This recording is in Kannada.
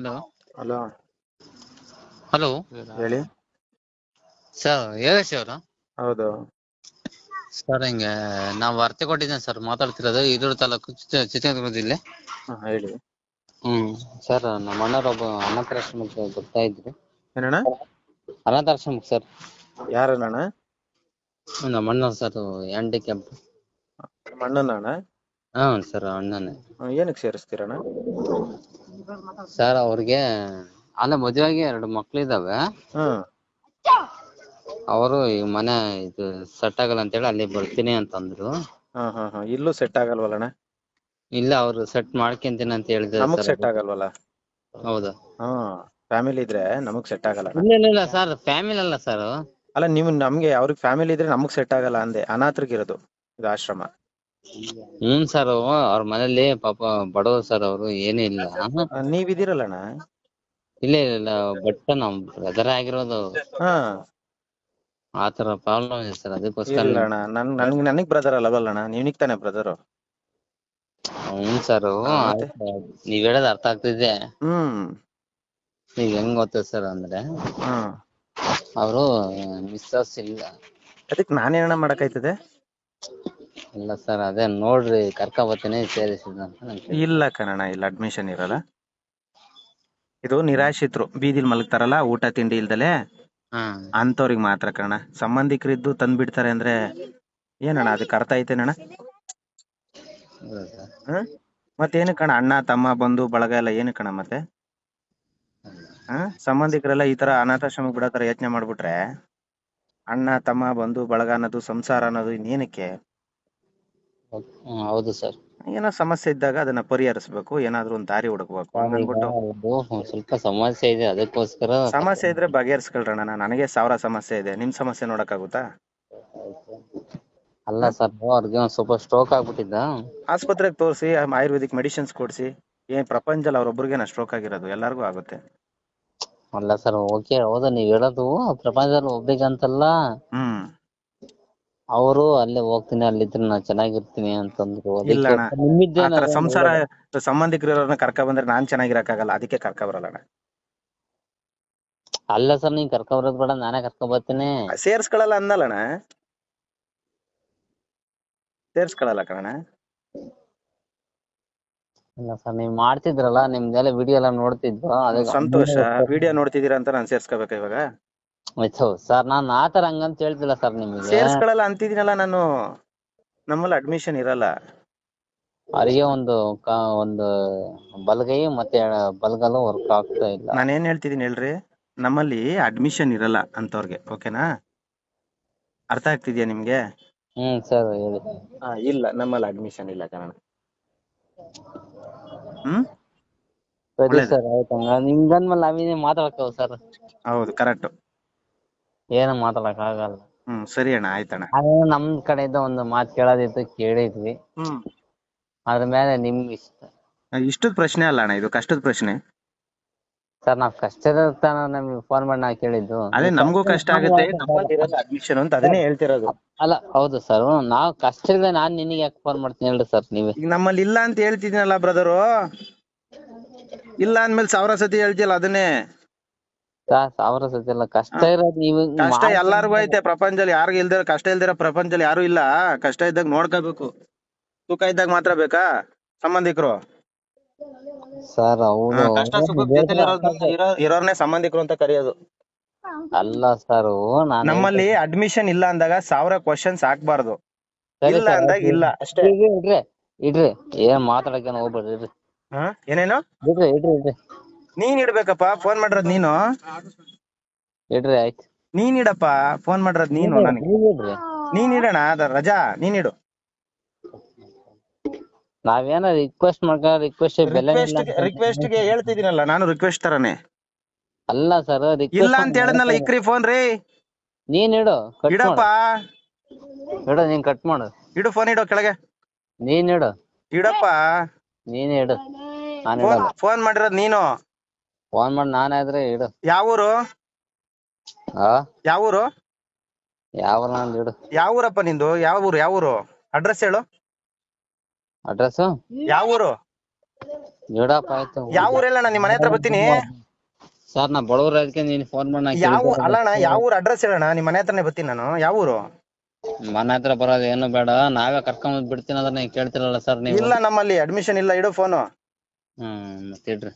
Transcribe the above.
ಹಲೋ. ಹಲೋ. ಹಲೋ. ಹೇಳಿ. ಸರ್ ಯೋಗೇಶ್ ಅವರು? ಹೌದು. ಸರ್ ಹಿಂಗೆ ನಾವು ವಾರ್ತೆ ಕೊಟ್ಟಿದ್ದೇನೆ ಸರ್ ಮಾತಾಡ್ತಿರೋದು ಹಿರಿಯೂರು ತಾಲೂಕು ಚಿತ್ರ- ಚಿತ್ರದುರ್ಗ ಜಿಲ್ಲೆ ಹಾ ಹೇಳಿ. ಹ್ಮ್ ಸರ್ ನಮ್ಮ ಅಣ್ಣರೊಬ್ಬ ಅನಾಥಾಶ್ರಮಕ್ಕೆ ಬರ್ತಾ ಇದ್ರು. ಏನಣ್ಣ? ಅನಾಥಾಶ್ರಮಕ್ಕೆ ಸರ್. ಯಾರಣ್ಣ ನಮ್ಮ ಅಣ್ಣ ಸರ್ ಹ್ಯಾಂಡಿಕ್ಯಾಪ್ ನಮ್ಮ ಅಣ್ಣನಣ್ಣ? ಹಾ ಸರ್ ಅಣ್ಣನೇ. ಹಾ, ಏನಕ್ಕೆ ಸೇರಿಸ್ತೀರಣ್ಣ? ಸರ್ ಅವ್ರಿಗೆ ಅಲ್ಲ ಮದುವೆಗೆ ಎರಡು ಮಕ್ಳಿದಾವೆ ಹಾ. ಅವರು ಈ ಮನೆ ಇದು ಸೆಟ್ ಆಗಲ್ಲ ಅಂತೇಳಿ ಅಲ್ಲಿ ಬರ್ತೀನಿ ಅಂತಂದ್ರು. ಹಾ ಹಾ ಹಾ. ಇಲ್ಲೂ ಸೆಟ್ ಆಗಲ್ವಲ್ಲಣ್ಣ ಇಲ್ಲ ಅವ್ರು ಸೆಟ್ ಮಾಡ್ಕೊಂತೀನಿ ಅಂತ ಹೇಳಿದ್ರು ನಮಗ್ ಸರ್. ಸೆಟ್ ಆಗಲ್ವಲ್ಲ? ಹೌದು. ಹಾ ಫ್ಯಾಮಿಲಿ ಇದ್ರೆ ನಮಗ್ ಸೆಟ್ ಆಗಲ್ಲ ಇಲ್ಲ ಇಲ್ಲ ಇಲ್ಲ ಸರ್ ಫ್ಯಾಮಿಲಿ ಅಲ್ಲ ಸರ್. ಅಲ್ಲ ನೀವು ನಮ್ಗೆ ಅವ್ರಿಗೆ ಫ್ಯಾಮಿಲಿ ಇದ್ರೆ ನಮಗ್ ಸೆಟ್ ಆಗಲ್ಲ ಅಂದೆ. ಅನಾಥರಿಗಿರೋದು ಇದು ಆಶ್ರಮ. ಹ್ಮ್ ಸರ್ ಅವ್ರ ಮನೇಲಿ ಪಾಪ ಬಡವ್ರು ಸರ್ ಅವರು ಏನೂ ಇಲ್ಲ. ಆ, ನೀವಿದಿರಲ್ಲಣ್ಣ ಇಲ್ಲ ಇಲ್ಲ ಇಲ್ಲ ಬಟ್ ನಮ್ ಬ್ರದರ್ ಆಗಿರೋದು ಹಾ. ಆತರ ಪ್ರಾಬ್ಲಮ್ ಇದೆ ಸರ್ ಅದಕ್ಕೋಸ್ಕರ ಇಲ್ಲ ಅಣ್ಣ ನನ್ ನನ್ಗ್ ನನಗ್ ಬ್ರದರ್ ಅಲ್ಲವಲ್ಲಣ್ಣ ನೀವ್ ತಾನೇ ಬ್ರದರ್ ಹ್ಮ್ ಸರ್? ನೀವ್ ಹೇಳೋದ್ ಅರ್ಥ ಆಗ್ತಿದೆ. ಹ್ಮ್. ಈಗ ಹೆಂಗ್ ಗೊತ್ತ ಸರ್ ಅಂದ್ರೆ? ಹಾ. ಅವರು ಮಿಸ್ಸಸ್ ಇಲ್ಲ. ಅದಕ್ ನಾನೇನಣ್ಣ ಮಾಡಕ್ಕಾಯ್ತದೆ ಇಲ್ಲ ಸರ್ ಅದೇ ನೋಡ್ರಿ ಕರ್ಕ ಬರ್ತೀನಿ ಸೇರಿಸಿದ ಅಂತ ನನ್ ಇಲ್ಲ ಕಣಣ್ಣ ಇಲ್ಲ ಅಡ್ಮಿಷನ್ ಇರಲ್ಲ. ಇದು ನಿರಾಶ್ರಿತರು ಬೀದಿಲ್ ಮಲಗ್ತಾರಲ್ಲ ಊಟ ತಿಂಡಿ ಇಲ್ದಲೆ? ಹಾ. ಅಂತವ್ರಿಗೆ ಮಾತ್ರ ಕಣ ಸಂಬಂಧಿಕರಿದ್ದು ತಂದ್ ಬಿಡ್ತಾರೆ ಅಂದ್ರೆ ಏನಣ್ಣ ಅದಕ್ಕೆ ಅರ್ಥ ಐತೇನಣ್ಣ? ಅಣ್ಣ ಸರ್ ಏನು ಮತ್ತೇನು ಕಣ ಅಣ್ಣ ತಮ್ಮ ಬಂಧು ಬಳಗ ಎಲ್ಲ ಏನು ಕಣ ಮತ್ತೆ? ಹಾ? ಸಂಬಂಧಿಕರೆಲ್ಲ ಈ ತರ ಅನಾಥಾಶ್ರಮಕ್ಕೆ ಬಿಡೋ ತರ ಯೋಚನೆ ಮಾಡ್ಬಿಟ್ರೆ ಅಣ್ಣ ತಮ್ಮ ಬಂಧು ಬಳಗ ಅನ್ನೋದು ಸಂಸಾರ ಅನ್ನೋದು ಇನ್ನೇನಕ್ಕೆ? ಹೌದು ಸರ್. ಏನೋ ಸಮಸ್ಯೆ ಇದ್ದಾಗ ಅದನ್ನ ಪರಿಹರಿಸಬೇಕು ಏನಾದ್ರು ಒಂದು ದಾರಿ ಹುಡುಕ್ಬೇಕು. ಸ್ವಲ್ಪ ಸಮಸ್ಯೆ ಇದೆ ಅದಕ್ಕೋಸ್ಕರ. ಸಮಸ್ಯೆ ಇದ್ರೆ ಬಗೆಹರಿಸ್ಕೊಳ್ರಣ್ಣ ನನಗೆ ಸಾವಿರ ಸಮಸ್ಯೆ ಇದೆ. ನಿಮ್ ಸಮಸ್ಯೆ ನೋಡಕ್ಕಾಗುತ್ತಾ? ಅಲ್ಲ ಸರ್ ಅವ್ರಿಗೆ ಒಂದ್ ಸ್ವಲ್ಪ ಸ್ಟ್ರೋಕ್ ಆಗ್ಬಿಟ್ಟಿದ್ದ. ಆಸ್ಪತ್ರೆಗೆ ತೋರಿಸಿ ಆಯುರ್ವೇದಿಕ್ ಮೆಡಿಸಿನ್ಸ್ ಕೊಡ್ಸಿ. ಏನ್ ಪ್ರಪಂಚದಲ್ಲಿ ಅವ್ರೊಬ್ರಿಗೆ ಸ್ಟ್ರೋಕ್ ಆಗಿರೋದು. ಎಲ್ಲಾರ್ಗೂ ಆಗುತ್ತೆ. ಅಲ್ಲ ಸರ್ ಓಕೆ ಹೌದಾ ನೀವ್ ಹೇಳೋದು. ಪ್ರಪಂಚದಲ್ಲಿ ಒಬ್ರಿಗೆ ಅಂತಲ್ಲ ಹ್ಮ್. ಅವರು ಅಲ್ಲೇ ಹೋಗ್ತೀನಿ ಅಲ್ಲಿದ್ರೆ ನಾ ಚೆನ್ನಾಗಿರ್ತೀನಿ ಅಂತಂದ್ರು. ಇಲ್ಲ ಅಣ್ಣ. ಅದಕ್ಕೆ ಆತರ ಸಂಸಾರ ಸಂಬಂಧಿಕರನ್ನ ಕರ್ಕ ಬಂದ್ರೆ ನಾನ್ ಚೆನ್ನಾಗಿರಕ್ಕಾಗಲ್ಲ ಅದಕ್ಕೆ ಕರ್ಕ ಬರಲ್ಲ ಅಣ್ಣ. ಅಲ್ಲ ಸರ್ ನೀನ್ ಕರ್ಕ ಬರೋದ್ ಬೇಡ ನಾನೇ ಕರ್ಕೊಂಡ್ ಬರ್ತೀನಿ. ಸೇರ್ಸ್ಕೊಳಲ್ಲ ಅಂದಲ್ಲಣ್ಣ ಸೇರ್ಸ್ಕೊಳಲ್ಲ ಕಣ ಇಲ್ಲ ಸರ್ ನೀವ್ ಮಾಡ್ತಿದ್ರಲ್ಲ ನಿಮ್ದೆಲ್ಲ ವಿಡಿಯೋ ಎಲ್ಲ ನೋಡ್ತಿದ್ರು ಅದಕ್ಕೆ ಸಂತೋಷ ವಿಡಿಯೋ ನೋಡ್ತಿದೀರಾ ಅಂತ ನಾನ್ ಸೇರ್ಸ್ಕೋಬೇಕ ಇವಾಗ. ಆಯ್ತು ಸರ್ ನಾನ್ ಆತರ ಹಂಗಂತ ಹೇಳ್ತಿಲ್ಲ ಸರ್ ನಿಮಗೆ. ಸೇರ್ಸ್ಕೊಳ್ಳಲ್ಲ ಅಂತಿದ್ದೀನಲ್ಲ ನಾನು. ನಮ್ಮಲ್ಲಿ ಅಡ್ಮಿಷನ್ ಇರಲ್ಲ. ಅವರಿಗೆ ಒಂದು ಕ- ಒಂದು ಬಲಗೈ ಮತ್ತೆ ಬಲಗಲು ವರ್ಕ್ ಆಗ್ತಾ ಇಲ್ಲ. ನಾನು ಏನ್ ಹೇಳ್ತಿದೀನಿ ಹೇಳ್ರಿ ನಮ್ಮಲ್ಲಿ ಅಡ್ಮಿಷನ್ ಇರಲ್ಲ ಅಂತವ್ರಿಗೆ ಓಕೆನಾ? ಅರ್ಥ ಆಗ್ತಿದ್ಯಾ ನಿಮ್ಗೆ? ಹ್ಮ್ ಸರ್ ಹೇಳಿ. ಆ, ಇಲ್ಲ ನಮ್ಮಲ್ಲಿ ಅಡ್ಮಿಷನ್ ಇಲ್ಲ ಕಣ ಹ್ಮ್? ಸರಿ ಒಳ್ಳೇದು. ಸರ್ ಆಯ್ತು ಹಂಗ ನಿಮ್ಗಂದ್ಮೇಲೆ ನಾವೇನೇ ಮಾತಾಡ್ಕೋ ಸರ್. ಹೌದು ಕರೆಕ್ಟ್ ಏನು ಮಾತಾಡಕ್ ಆಗಲ್ಲ. ಹ್ಮ್ ಸರಿ ಅಣ್ಣ ಆಯ್ತಣ್ಣ ಅದೇ ನಮ್ ಕಡೆಯಿಂದ ಒಂದು ಮಾತು ಕೇಳೋದಿತ್ತು ಕೇಳಿದ್ವಿ. ಹ್ಮ್. ಅದ್ರ ಮೇಲೆ ನಿಮ್ ಇಷ್ಟ. ಇಷ್ಟದ ಪ್ರಶ್ನೆ ಅಲ್ಲ ಅಣ್ಣ ಇದು ಕಷ್ಟದ ಪ್ರಶ್ನೆ. ಸರ್ ನಾವ್ ಕಷ್ಟದ ತಾನ ನಮ್ಗೆ ಫೋನ್ ಮಾಡಿ ನಾವ್ ಕೇಳಿದ್ದು. ಅದೇ ನಮಗೂ ಕಷ್ಟ ಆಗುತ್ತೆ ಅಡ್ಮಿಷನ್ ಅಂತ ಅದನ್ನೇ ಹೇಳ್ತಿರೋದು. ಅಲ್ಲ ಹೌದು ಸರ್ ನಾವ್ ಕಷ್ಟ ಇಲ್ಲ ನಾನ್ ನಿನಗೆ ಯಾಕೆ ಫೋನ್ ಮಾಡ್ತೀನಿ ಹೇಳ್ರಿ ಸರ್ ನೀವೇ. ಈಗ ನಮ್ಮಲ್ಲಿ ಇಲ್ಲ ಅಂತ ಹೇಳ್ತಿದ್ದೀನಲ್ಲ ಬ್ರದರು ಇಲ್ಲ ಅಂದ್ಮೇಲೆ ಸಾವಿರ ಸತಿ ಹೇಳ್ತಿಯಲ್ಲ ಅದನ್ನೇ. ಸಾವಿರ ಸತಿ ಎಲ್ಲ ಕಷ್ಟ ಇರೋದು ನೀವು ಕಷ್ಟ ಎಲ್ಲಾರ್ಗು ಐತೆ ಪ್ರಪಂಚದಲ್ಲಿ ಯಾರಿಗೂ ಇಲ್ದಿರ ಕಷ್ಟ ಇಲ್ದಿರ ಪ್ರಪಂಚದಲ್ಲಿ ಯಾರು ಇಲ್ಲ. ಕಷ್ಟ ಇದ್ದಾಗ ನೋಡ್ಕೋಬೇಕು ಸುಖ ಇದ್ದಾಗ ಮಾತ್ರ ಬೇಕಾ? ಸಂಬಂಧಿಕರು. ಸರ್ ಅವನು ಕಷ್ಟ ಸುಖ ಜೊತೆಲಿ ಇರೋದ್- ಇರೋ- ಇರೋರ್ನೇ ಸಂಬಂಧಿಕರು ಅಂತ ಕರೆಯೋದು. ಅಲ್ಲ ಸರ್ ನಾನು ನಮ್ಮಲ್ಲಿ ಅಡ್ಮಿಷನ್ ಇಲ್ಲ ಅಂದಾಗ ಸಾವಿರ ಕ್ವಶನ್ಸ್ ಹಾಕ್ಬಾರ್ದು. ಸರಿ ಇಲ್ಲ sir, ಅಂದಾಗ ಇಲ್ಲ ಅಷ್ಟೇ. ಇಡ್ರಿ ಇಡ್ರಿ ಇಡ್ರಿ ಏನ್ ಮಾತಾಡಕ್ಕೆ ಹೋಗ್ಬೇಡ್ರಿ ಇಡ್ರಿ ಹಾ? ಏನೇನು? ಇಡ್ರಿ ಇಡ್ರಿ ಇಡ್ರಿ ನೀನ್ ಇಡ್ಬೇಕಪ್ಪ ಫೋನ್ ಮಾಡಿರೋದ್ ನೀನು? ಇಡ್ರಿ ಆಯ್ತು. ನೀನ್ ಇಡಪ್ಪ ಫೋನ್ ಮಾಡಿರೋದ್ ನೀನು ನನಗೆ. ನೀವ್ ಇಡ್ರಿ. ನೀನ್ ಇಡೋಣ ಅದ ರಜಾ ನೀನ್ ಇಡು. ನಾವೇನ ರಿಕ್ವೆಸ್ಟ್ ಮಾಡ್ಕ ರಿಕ್ವೆಸ್ಟ್ ಬೆಲೆ ರಿಕ್ವೆಸ್ಟ್ ರಿಕ್ವೆಸ್ಟ್ಗೆ ಹೇಳ್ತಿದ್ದೀನಲ್ಲ ನಾನು ರಿಕ್ವೆಸ್ಟ್ ತರನೇ. ಅಲ್ಲ ಸರ್ ಇಲ್ಲ ಅಂತ ಹೇಳಿದ್ನಲ್ಲ ಇಕ್ರಿ ಫೋನ್ ರೀ. ನೀನ್ ಇಡು ಕಟ್ ಇಡಪ್ಪ. ಮಾಡು ಇಡು ನೀನ್ ಕಟ್ ಮಾಡು. ಇಡು ಫೋನ್ ಇಡು ಕೆಳಗೆ. ನೀನ್ ಇಡು. ಇಡಪ್ಪ. ನೀನ್ ಇಡು. ನಾನ್ ಫೋನ್ ಇಡಲ್ಲ. ಫೋನ್ ಮಾಡಿರೋದ್ ನೀನು. ಫೋನ್ ಮಾಡಿ ನಾನಾದ್ರೆ ಇಡು. ಯಾವೂರು? ಆ? ಯಾವೂರು? ಯಾವ ನಂದು ಇಡು. ಯಾವೂರಪ್ಪ ನಿಂದು? ಯಾವ ಊರು ಯಾವ ಊರು ಅಡ್ರೆಸ್ ಹೇಳು. ಅಡ್ರೆಸ್? ಯಾವ ಊರು ಜೋಡಪ್ಪ ಆಯ್ತು. ಯಾವ ಊರೆಲ್ಲ ನಿಮ್ಮ ಮನೆ ಹತ್ರ ಬರ್ತೀನಿ. ಸರ್ ನಾ ಬಡವ್ರ ಅದಕ್ಕೆ ನೀನ್ ಫೋನ್ ಮಾಡಿ ನಾ ಯಾವ. ಅಲ್ಲಣ್ಣ ಯಾವ ಊರ್ ಅಡ್ರೆಸ್ ಹೇಳಣ್ಣ? ನಿಮ್ಮ ಮನೆ ಹತ್ರನೇ ಬರ್ತೀನಿ ನಾನು. ಯಾವ ಊರು ಮನೆ ಹತ್ರ ಬರೋದು ಏನು ಬೇಡ. ನಾವೇ ಕರ್ಕೊಂಡ್ ಬಿಡ್ತೀನಿ ಅಂದ್ರೆ ನೀವು ಕೇಳ್ತಿರಲ್ಲ ಸರ್ ನೀವು. ಇಲ್ಲ ನಮ್ಮಲ್ಲಿ. ಅಡ್ಮಿಷನ್ ಇಲ್ಲ. ಇಡು ಫೋನು ಹ್ಮ್ ಮತ್ತೆ ಇಡ್ರಿ.